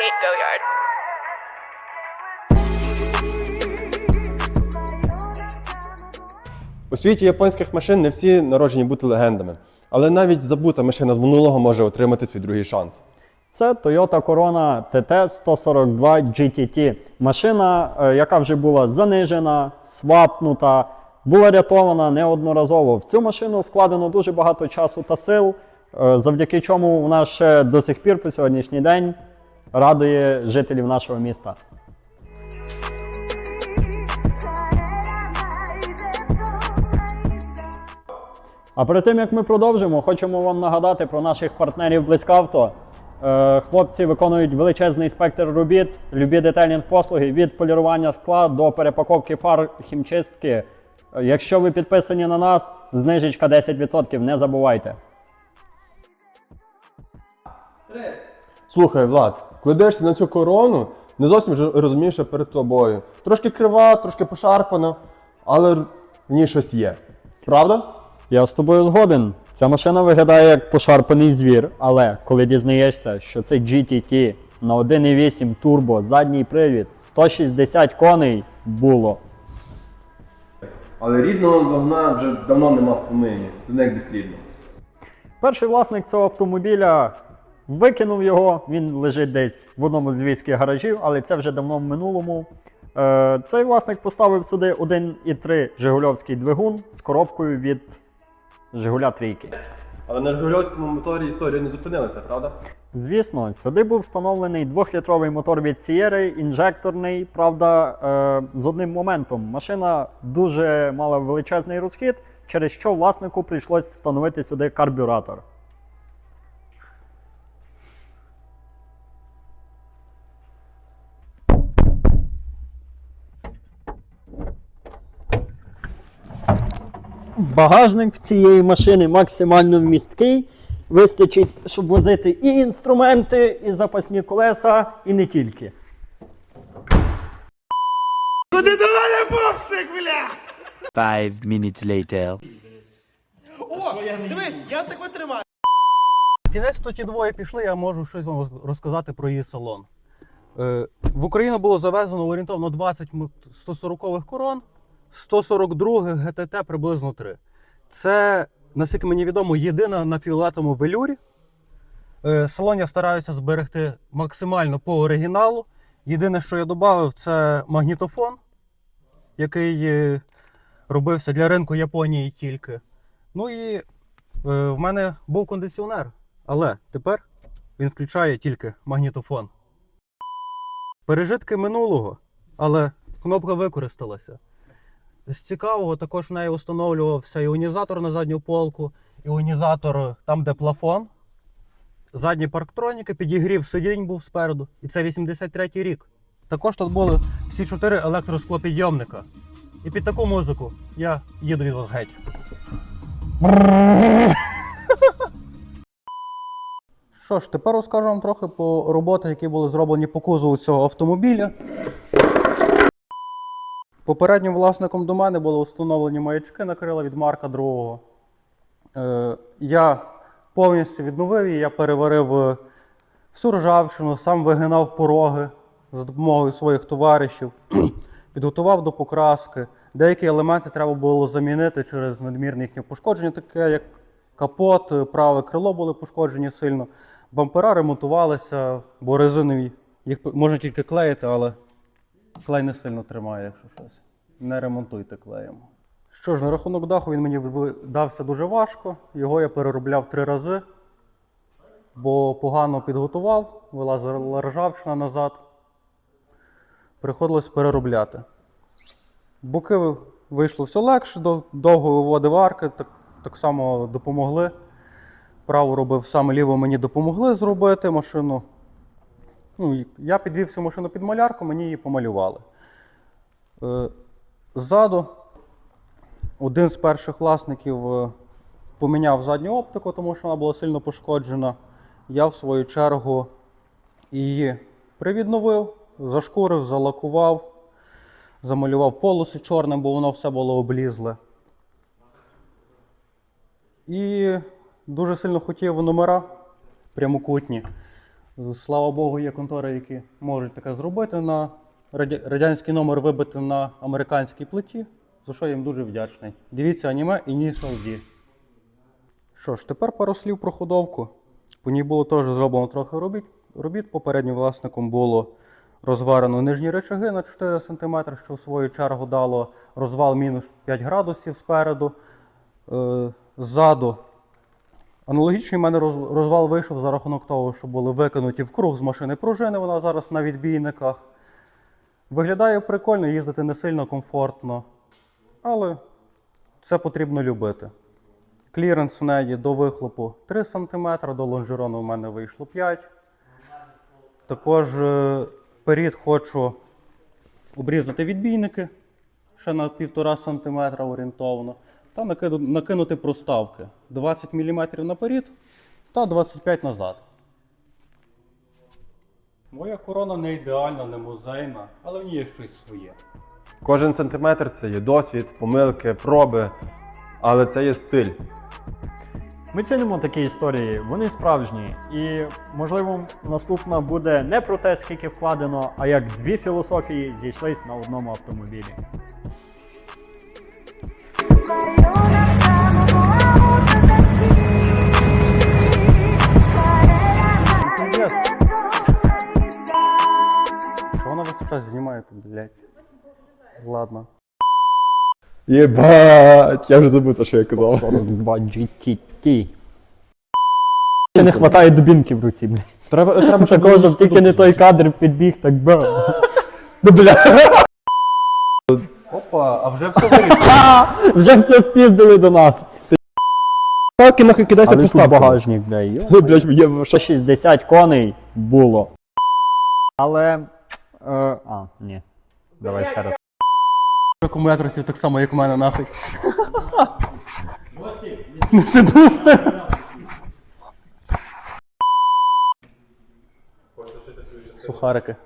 Nate Goyard. У світі японських машин не всі народжені бути легендами, але навіть забута машина з минулого може отримати свій другий шанс. Це Toyota Corona TT 142 GTT. Машина, е, яка вже була занижена, свапнута, була рятована неодноразово. В цю машину вкладено дуже багато часу та сил, е, завдяки чому вона ще до сих пір по сьогоднішній день радує жителів нашого міста. А перед тим як ми продовжимо, хочемо вам нагадати про наших партнерів Близькавто. Е, Хлопці виконують величезний спектр робіт, любі детальні послуги від полірування скла до перепаковки фар хімчистки. Е, Якщо ви підписані на нас, знижечка 10%, не забувайте. Слухай, Влад, коли дивишся на цю корону, не зовсім розумієш, що перед тобою. Трошки крива, трошки пошарпана, але в ній щось є. Правда? Я з тобою згоден. Ця машина виглядає як пошарпаний звір, але коли дізнаєшся, що це GTT на 1.8 турбо, задній привід, 160 коней було. Але рідного двигуна вже давно нема в помині, це не як дослідно. Перший власник цього автомобіля викинув його, він лежить десь в одному з львівських гаражів, але це вже давно в минулому. Е, цей власник поставив сюди 1,3 Жигульовський двигун з коробкою від Жигуля трійки. Але на Жигульовському моторі історія не зупинилася, правда? Звісно, сюди був встановлений 2-літровий мотор від Sierra, інжекторний, правда, е, з одним моментом. Машина дуже мала величезний розхід, через що власнику прийшлось встановити сюди карбюратор. Багажник в цієї машини максимально вмісткий. Вистачить, щоб возити і інструменти, і запасні колеса, і не тільки. Five minutes later. Кінець то ті двоє пішли, я можу щось вам розказати про її салон. Е, в Україну було завезено орієнтовно 20 мо- 140-х корон, 142 ГТТ приблизно 3. Це, наскільки мені відомо, єдина на фіолетовому велюрі. Е, салон я стараюся зберегти максимально по оригіналу. Єдине, що я додав, це магнітофон, який е, робився для ринку Японії тільки. Ну і е, в мене був кондиціонер, але тепер він включає тільки магнітофон. Пережитки минулого, але кнопка використалася. З цікавого також в неї встановлювався іонізатор на задню полку, іонізатор там, де плафон, задні парктроніки, підігрів сидінь був спереду. І це 83-й рік. Також тут були всі чотири електросклопідйомника. І під таку музику я їду від вас геть. Що ж, тепер розкажу вам трохи по роботах, які були зроблені по кузову цього автомобіля. Попереднім власником до мене були встановлені маячки на крила від Марка II. Е, я повністю відновив її, я переварив е, всю ржавчину, сам вигинав пороги за допомогою своїх товаришів, підготував до покраски. Деякі елементи треба було замінити через надмірне їхнє пошкодження, таке як капот, е, праве крило були пошкоджені сильно. Бампера ремонтувалися, бо резинові. Їх можна тільки клеїти, але клей не сильно тримає, якщо щось. Не ремонтуйте клеєм. Що ж, на рахунок даху він мені дався дуже важко. Його я переробляв три рази, бо погано підготував, вилазила ржавчина назад. Приходилось переробляти. Боки вийшло все легше, довго виводив арки, так, так само допомогли. Праву робив саме ліву мені допомогли зробити машину. Ну, я підвів всю машину під малярку, мені її помалювали. Е, ззаду один з перших власників е, поміняв задню оптику, тому що вона була сильно пошкоджена. Я, в свою чергу, її привідновив, зашкурив, залакував, замалював полоси чорним, бо воно все було облізле. І дуже сильно хотів номера прямокутні. Слава Богу, є контори, які можуть таке зробити на радянський номер вибити на американській плиті, за що я їм дуже вдячний. Дивіться аніме Initial D. Що ж, тепер пару слів про ходовку. По ній було теж зроблено трохи робіт. робіт. Попереднім власником було розварено нижні речаги на 4 см, що в свою чергу дало розвал мінус 5 градусів спереду. Е, ззаду Аналогічний в мене розвал вийшов за рахунок того, що були викинуті в круг з машини пружини, вона зараз на відбійниках. Виглядає прикольно, їздити не сильно комфортно, але це потрібно любити. Кліренс в неї до вихлопу 3 см, до лонжерону в мене вийшло 5 Також е, хочу обрізати відбійники ще на 1,5 см орієнтовно, та накинути проставки 20 мм наперед та 25 назад. Моя корона не ідеальна, не музейна, але в ній є щось своє. Кожен сантиметр це є досвід, помилки, проби, але це є стиль. Ми цінимо такі історії, вони справжні. І, можливо, наступна буде не про те, скільки вкладено, а як дві філософії зійшлись на одному автомобілі. Ладно. Єбать, я вже забув, що я казав. 42 GTT. Ще не вистачає дубінки в руці, блядь. Треба, треба Такого, щоб тільки не той кадр підбіг, так бе. Ну, бля. Опа, а вже все вирішено. А, Вже все спіздили до нас. Так, і нахуй кидайся Але тут поставку. багажник, бля, йо. Ну, блядь, є що 160 коней було. Але. Е, а, ні. Давай ще раз. Акумуляторів так само, як у мене нахуй. Не сидусти. Сухарики.